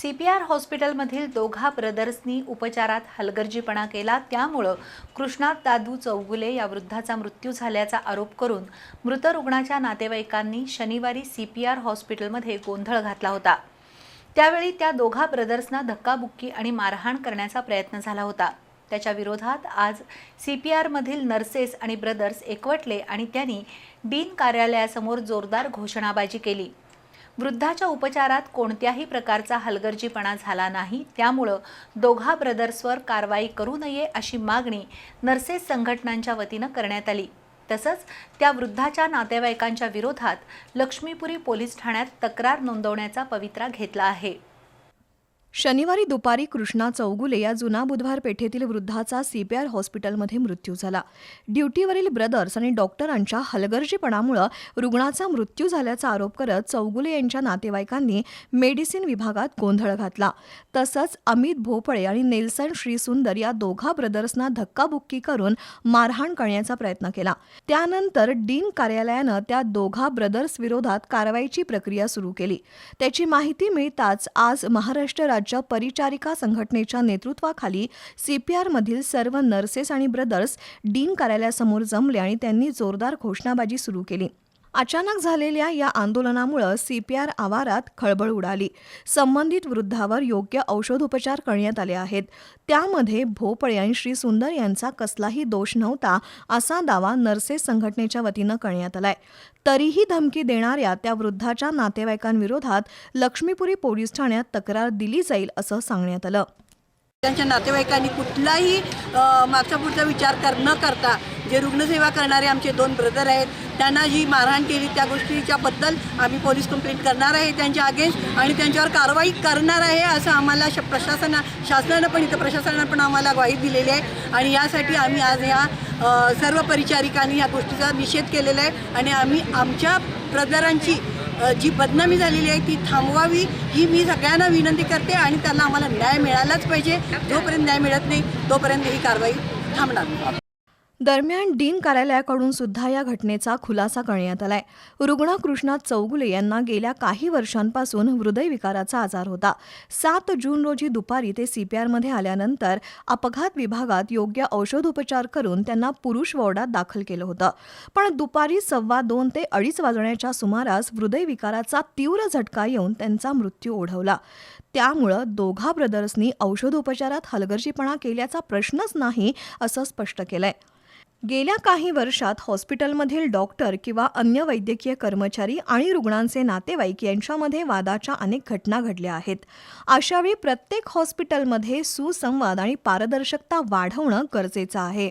C P R हॉस्पिटलमधील दोघा ब्रदर्सनी उपचारात हलगर्जीपणा केला. त्यामुळं कृष्णा दादू चौगुले या वृद्धाचा मृत्यू झाल्याचा आरोप करून मृत रुग्णाच्या नातेवाईकांनी शनिवारी सी पी आर हॉस्पिटलमध्ये गोंधळ घातला होता. त्यावेळी त्या दोघा ब्रदर्सना धक्काबुक्की आणि मारहाण करण्याचा प्रयत्न झाला होता. त्याच्या विरोधात आज सी पी आरमधील नर्सेस आणि ब्रदर्स एकवटले आणि त्यांनी डीन कार्यालयासमोर जोरदार घोषणाबाजी केली. वृद्धाच्या उपचारात कोणत्याही प्रकारचा हलगर्जीपणा झाला नाही. त्यामुळं दोघा ब्रदर्सवर कारवाई करू नये अशी मागणी नर्सेस संघटनांच्या वतीनं करण्यात आली. तसंच त्या वृद्धाच्या नातेवाईकांच्या विरोधात लक्ष्मीपुरी पोलीस ठाण्यात तक्रार नोंदवण्याचा पवित्रा घेतला आहे. शनिवारी दुपारी कृष्णा चौगुले या जुना बुधवार पेठेतील वृद्धाचा सीपीआर हॉस्पिटलमध्ये मृत्यू झाला. ड्युटीवरील ब्रदर्स आणि डॉक्टरांच्या हलगर्जीपणामुळं रुग्णाचा मृत्यू झाल्याचा आरोप करत चौगुले यांच्या नातेवाईकांनी मेडिसिन विभागात गोंधळ घातला. तसंच अमित भोपळे आणि नेल्सन श्रीसुंदर या दोघा ब्रदर्सना धक्काबुक्की करून मारहाण करण्याचा प्रयत्न केला. त्यानंतर डीन कार्यालयानं त्या दोघा ब्रदर्स विरोधात कारवाईची प्रक्रिया सुरू केली. त्याची माहिती मिळताच आज महाराष्ट्र राज्य परिचारिका संघटनेच्या नेतृत्वाखाली सीपीआरमधील सर्व नर्सेस आणि ब्रदर्स डीन कार्यालयासमोर जमले आणि त्यांनी जोरदार घोषणाबाजी सुरू केली. अचानक झालेल्या या आंदोलनामुळं सी पी आर आवारात खळबळ उडाली. संबंधित वृद्धावर योग्य औषधोपचार करण्यात आले आहेत. त्यामध्ये भोपळे आणि श्री सुंदर यांचा कसलाही दोष नव्हता असा दावा नर्सेस संघटनेच्या वतीनं करण्यात आलाय. तरीही धमकी देणाऱ्या त्या वृद्धाच्या नातेवाईकांविरोधात लक्ष्मीपुरी पोलीस ठाण्यात तक्रार दिली जाईल असं सांगण्यात आलं. त्यांच्या नातेवाईकांनी कुठलाही मागचा पुढचा विचार कर न करता जे रुग्णसेवा करणारे आमचे दोन ब्रदर आहेत त्यांना जी मारहाण केली त्या गोष्टीच्याबद्दल आम्ही पोलीस कंप्लेंट करणार आहे त्यांच्या अगेन्स्ट आणि त्यांच्यावर कारवाई करणार आहे असं आम्हाला श प्रशासना शासनानं पण इथं प्रशासनानं पण आम्हाला ग्वाही दिलेली आहे. आणि यासाठी आम्ही आज ह्या सर्व परिचारिकांनी ह्या गोष्टीचा निषेध केलेला आहे. आणि आम्ही आमच्या ब्रदरांची जी बदनामी झालेली आहे ती थांबवावी ही मी सगळ्यांना विनंती करते आणि त्यांना आम्हाला न्याय मिळालाच पाहिजे. जोपर्यंत न्याय मिळत नाही तोपर्यंत ही कारवाई थांबणार दरम्यान डीन कार्यालयाकडून सुद्धा या घटनेचा खुलासा करण्यात आलाय. रुग्ण कृष्णा चौगुले यांना गेल्या काही वर्षांपासून हृदयविकाराचा आजार होता. सात जून रोजी दुपारी ते सीपीआरमध्ये आल्यानंतर अपघात विभागात योग्य औषधोपचार करून त्यांना पुरुष वॉर्डात दाखल केलं होतं. पण दुपारी सव्वा दोन ते अडीच वाजण्याच्या सुमारास हृदयविकाराचा तीव्र झटका येऊन त्यांचा मृत्यू ओढवला. त्यामुळं दोघा ब्रदर्सनी औषधोपचारात हलगर्जीपणा केल्याचा प्रश्नच नाही असं स्पष्ट केलंय. गेल्या काही वर्षात हॉस्पिटलमधील डॉक्टर किंवा अन्य वैद्यकीय कर्मचारी आणि रुग्णांचे नातेवाईक यांच्यामध्ये वादाच्या अनेक घटना घडल्या आहेत. अशावेळी प्रत्येक हॉस्पिटलमध्ये सुसंवाद आणि पारदर्शकता वाढवणं गरजेचं आहे.